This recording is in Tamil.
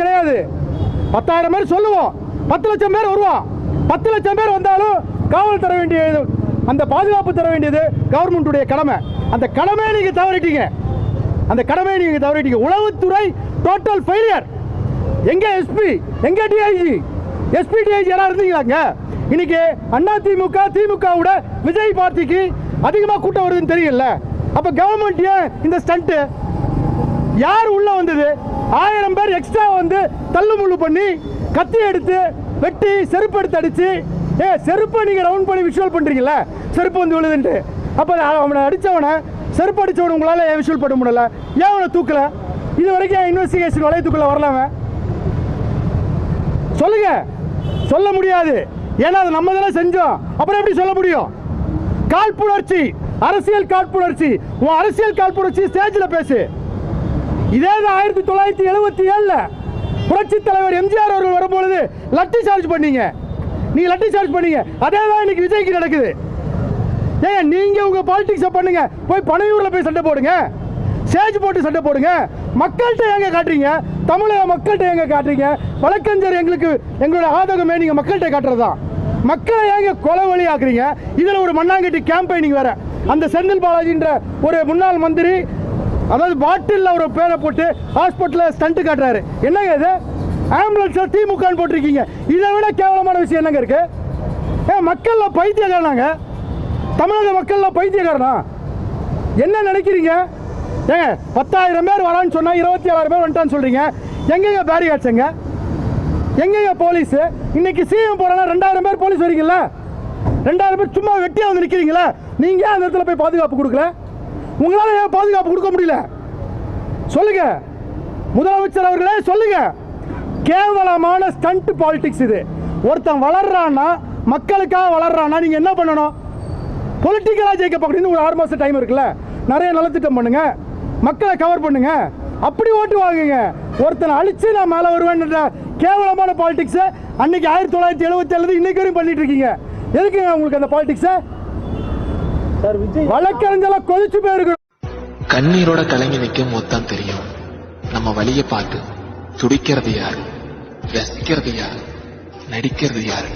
கிடையாது. பத்தாயிரம் பேர் சொல்லுவோம். பத்து லட்சம் பேர் வருவோம். பத்து லட்சம் பேர் வந்தாலும் காவல் தர வேண்டியது அந்த பாதுகாப்பு தர வேண்டியது கவர்மெண்ட்டுடைய கடமை. அந்த கடமையை நீங்கள் தவறிட்டீங்க. அந்த கடமையை நீங்கள் தவறிட்டீங்க. உளவுத்துறை டோட்டல் ஃபெயிலியர் எங்க எஸ்பி எங்க டிஐஜி எஸ்பி டிஐஜி யாரா இருந்தீங்களாங்க இன்னைக்கு அண்ணா திமுக திமுக விட விஜய் பார்ட்டிக்கு அதிகமாக கூட்டம் வருதுன்னு தெரியல அப்ப கவர்மெண்ட் ஏன் இந்த ஸ்டண்ட்டு யார் உள்ள வந்தது? ஆயிரம் எக்ஸ்ட்ரா வந்து தள்ளுமுள்ளு பண்ணி கத்தி எடுத்து வெட்டி செருப்பு எடுத்து அடித்து ஏ செருப்பை நீங்கள் ரவுண்ட் பண்ணி விஷுவல் பண்ணுறீங்கள செருப்பு வந்து விழுதுன்ட்டு. அப்போ அவனை அடித்தவனை செருப்பு அடிச்சவனை உங்களால் ஏன் விஷுவல் பண்ண முடியல? ஏன் அவனை தூக்கல? இது வரைக்கும் இன்வெஸ்டிகேஷன் வளையத்துக்குள்ளே வரலாம சொல்லுங்க. சொல்ல முடியாது. ஏன்னா அது நம்ம தானே செஞ்சோம். அப்புறம் எப்படி சொல்ல முடியும்? காழ்ப்புணர்ச்சி. அரசியல் காழ்ப்புணர்ச்சி. உன் அரசியல் காழ்ப்புணர்ச்சி ஸ்டேஜில் பேசு. இதே தான் ஆயிரத்தி தொள்ளாயிரத்தி எழுபத்தி ஏழுல புரட்சி தலைவர் எம்ஜிஆர் அவர்கள் வரும்பொழுது லட்டி சார்ஜ் பண்ணீங்க. நீங்கள் லட்டி சார்ஜ் பண்ணீங்க. அதே தான் இன்னைக்கு விஜய்க்கு நடக்குது. ஏன் நீங்க உங்க பாலிடிக்ஸை பண்ணுங்க. போய் பனையூர்ல போய் சண்டை போடுங்க. சேஜ் போட்டு சண்டை போடுங்க. மக்கள்கிட்ட எங்க காட்டுறீங்க? தமிழக மக்கள்கிட்ட எங்க காட்டுறீங்க? வழக்கறிஞர் எங்களுக்கு எங்களோட ஆதகமே நீங்க மக்கள்கிட்ட காட்டுறதா? மக்களை ஏங்க கொலை வழி ஆக்குறீங்க இதுல ஒரு மண்ணாங்கட்டி கேம்பெயினிங் வேற. அந்த செந்தில் பாலாஜின்ற ஒரு முன்னாள் மந்திரி அதாவது பாட்டிலில் ஒரு பேரை போட்டு ஹாஸ்பிட்டலில் ஸ்டண்ட்டு காட்டுறாரு. என்னங்க இது? ஆம்புலன்ஸில் திமுகன்னு போட்டிருக்கீங்க. இதை விட கேவலமான விஷயம் என்னங்க இருக்குது ஏன் மக்களில் பைத்தியக்காரனாங்க. தமிழக மக்களில் பைத்தியக்காரனா? என்ன நினைக்கிறீங்க? ஏங்க பத்தாயிரம் பேர் வரான்னு சொன்னால் இருபத்தி ஏழாயிரம் பேர் வந்துட்டான்னு சொல்கிறீங்க எங்கெங்க பேரிகாட்ஸுங்க எங்கெங்க போலீஸு இன்னைக்கு சிஎம் போகிறோன்னா ரெண்டாயிரம் பேர் போலீஸ் வரீங்களா ரெண்டாயிரம் பேர் சும்மா வெட்டியாக வந்து நிற்கிறீங்களா நீங்கள் ஏன் அந்த இடத்துல போய் பாதுகாப்பு கொடுக்கல? உங்களால ஏன் பாதுகாப்பு கொடுக்க முடியல? சொல்லுங்க. முதலமைச்சர் அவர்களே சொல்லுங்க. கேவலமான ஸ்டண்ட் பாலிடிக்ஸ் இது. ஒருத்தன் வளர்றான்னா மக்களுக்காக வளர்றான்னா நீங்க என்ன பண்ணணும்? பொலிட்டிக்கலாக ஜெயிக்க பார்க்கணும் ஒரு ஆறு மாதம் டைம் இருக்குல்ல? நிறைய நலத்திட்டம் பண்ணுங்க. மக்களை கவர் பண்ணுங்க. அப்படி ஓட்டு வாங்குங்க. ஒருத்தனை அழிச்சு நான் மேலே வருவேன்ற கேவலமான பாலிடிக்ஸை அன்னைக்கு ஆயிரத்தி தொள்ளாயிரத்தி எழுபத்தி ஏழு இன்னைக்கு வரையும் பண்ணிட்டு இருக்கீங்க. எதுக்குங்க உங்களுக்கு அந்த பாலிடிக்ஸை வழக்கறிஞெல்லாம் கொதிச்சு போயிருக்கு கண்ணீரோட கலங்கி நிற்கும் போதுதான் தெரியும். நம்ம வழிய பார்த்து துடிக்கிறது யாரு? ரசிக்கிறது யாரு? நடிக்கிறது யாரு?